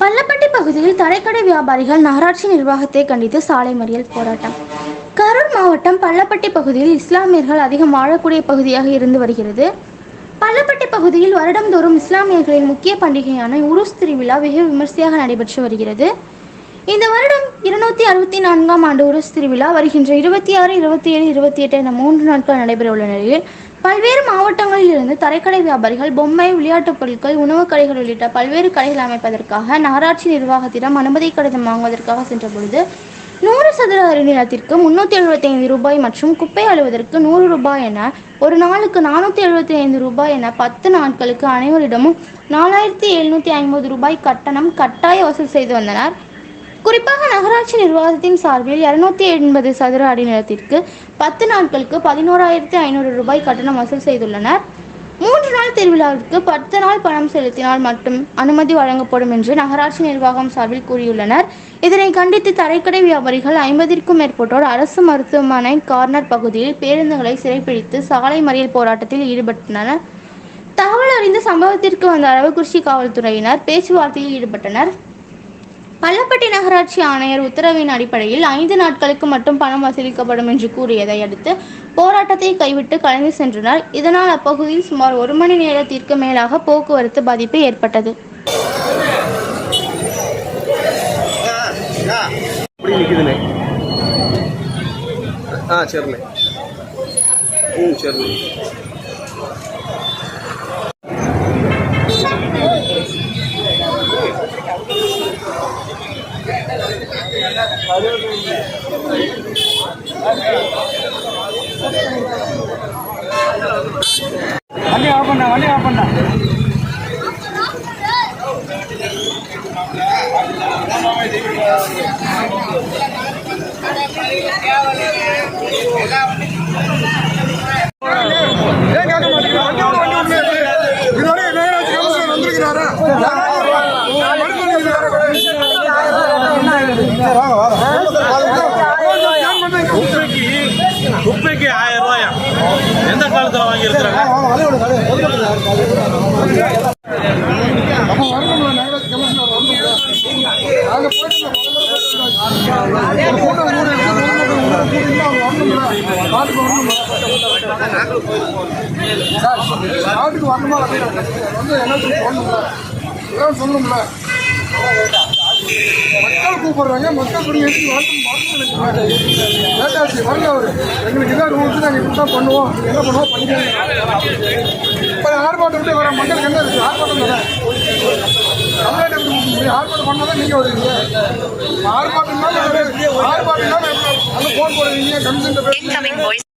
பள்ளப்பட்டி பகுதியில் தரைக்கடை வியாபாரிகள் நகராட்சி நிர்வாகத்தை கண்டித்து சாலை மறியல் போராட்டம். கரூர் மாவட்டம் பள்ளப்பட்டி பகுதியில் இஸ்லாமியர்கள் அதிகம் வாழக்கூடிய பகுதியாக இருந்து வருகிறது. பள்ளப்பட்டி பகுதியில் வருடந்தோறும் இஸ்லாமியர்களின் முக்கிய பண்டிகையான உருஸ் திருவிழா வெகு விமர்சையாக நடைபெற்று வருகிறது. இந்த வருடம் இருநூத்தி அறுபத்தி நான்காம் ஆண்டு உருஸ் திருவிழா வருகின்ற இருபத்தி ஆறு இருபத்தி ஏழு இருபத்தி எட்டு என மூன்று நாட்கள் நடைபெற உள்ள நிலையில் பல்வேறு மாவட்டங்களில் இருந்து தரைக்கடை வியாபாரிகள் பொம்மை விளையாட்டுப் பொருட்கள் உணவுக் கடைகள் உள்ளிட்ட பல்வேறு கடைகள் அமைப்பதற்காக நகராட்சி நிர்வாகத்திடம் அனுமதி கடிதம் வாங்குவதற்காக சென்ற பொழுது நூறு சதுர அடி நிலத்திற்கு முன்னூற்றி எழுபத்தி ஐந்து ரூபாய் மற்றும் குப்பை அழுவதற்கு நூறு ரூபாய் என ஒரு நாளுக்கு நானூற்றி எழுபத்தி ஐந்து ரூபாய் என பத்து நாட்களுக்கு அனைவரிடமும் நாலாயிரத்தி எழுநூற்றி ஐம்பது ரூபாய் கட்டணம் கட்டாய வசூல் செய்து வந்தனர். குறிப்பாக நகராட்சி நிர்வாகத்தின் சார்பில் இருநூத்தி எண்பது சதுர அடி நிலத்திற்கு பத்து நாட்களுக்கு பதினோராயிரத்தி ஐநூறு ரூபாய் கட்டணம் வசூல் செய்துள்ளனர். மூன்று நாள் திருவிழாவிற்கு பத்து நாள் பணம் செலுத்தினால் மட்டும் அனுமதி வழங்கப்படும் என்று நகராட்சி நிர்வாகம் சார்பில் கூறியுள்ளனர். இதனை கண்டித்து தரைக்கடை வியாபாரிகள் ஐம்பதிற்கும் மேற்பட்டோர் அரசு மருத்துவமனை கார்னர் பகுதியில் பேருந்துகளை சிறைப்பிடித்து சாலை மறியல் போராட்டத்தில் ஈடுபட்டனர். தகவல் அறிந்த சம்பவத்திற்கு வந்த அரவக்குறிச்சி காவல்துறையினர் பேச்சுவார்த்தையில் ஈடுபட்டனர். பள்ளப்பட்டி நகராட்சி ஆணையர் உத்தரவின் அடிப்படையில் ஐந்து நாட்களுக்கு மட்டும் பணம் வசூலிக்கப்படும் என்று கூறியதை அடுத்து போராட்டத்தை கைவிட்டு கலந்து சென்றனர். இதனால் அப்பகுதியில் சுமார் ஒரு மணி நேரத்திற்கு மேலாக போக்குவரத்து பாதிப்பு ஏற்பட்டது. ஆ சரிண்ணே. ம் சரிண்ணே. வண்டி ஆஃப் பண்ண வண்டி ஆஃப் பண்ண. ஏன் குப்பைக்கு ஆயிரம் ரூபாயா? எந்த வரணும்ல. வாங்கியிருக்கிறாங்க? காட்டுக்கு வரணுமா வந்து என்ன சொல்லணும்ல சொல்லணும்ல கூப்பிடுறாங்க. மக்கள் எடுத்து லேட்டாச்சு வாங்க அவர். எங்களுக்கு இதான் ரூல்ஸ் நாங்கள் இப்படி தான் பண்ணுவோம். என்ன பண்ணுவோம்? பண்ணிக்கலாம் இப்போ ஆர்ப்பாட்டம் விட்டு வர மக்களுக்கு என்ன இருக்குது ஆர்ப்பாட்டம் தானே? தமிழ்நாட்டை எப்படி கொடுக்க ஆர்ப்பாட்டம் பண்ணால் தான் நீங்கள் வருவீங்க ஆர்ப்பாட்டம்னா ஆர்ப்பாட்டம்னா அந்த ஃபோன் போடுறீங்க. கமிஷன்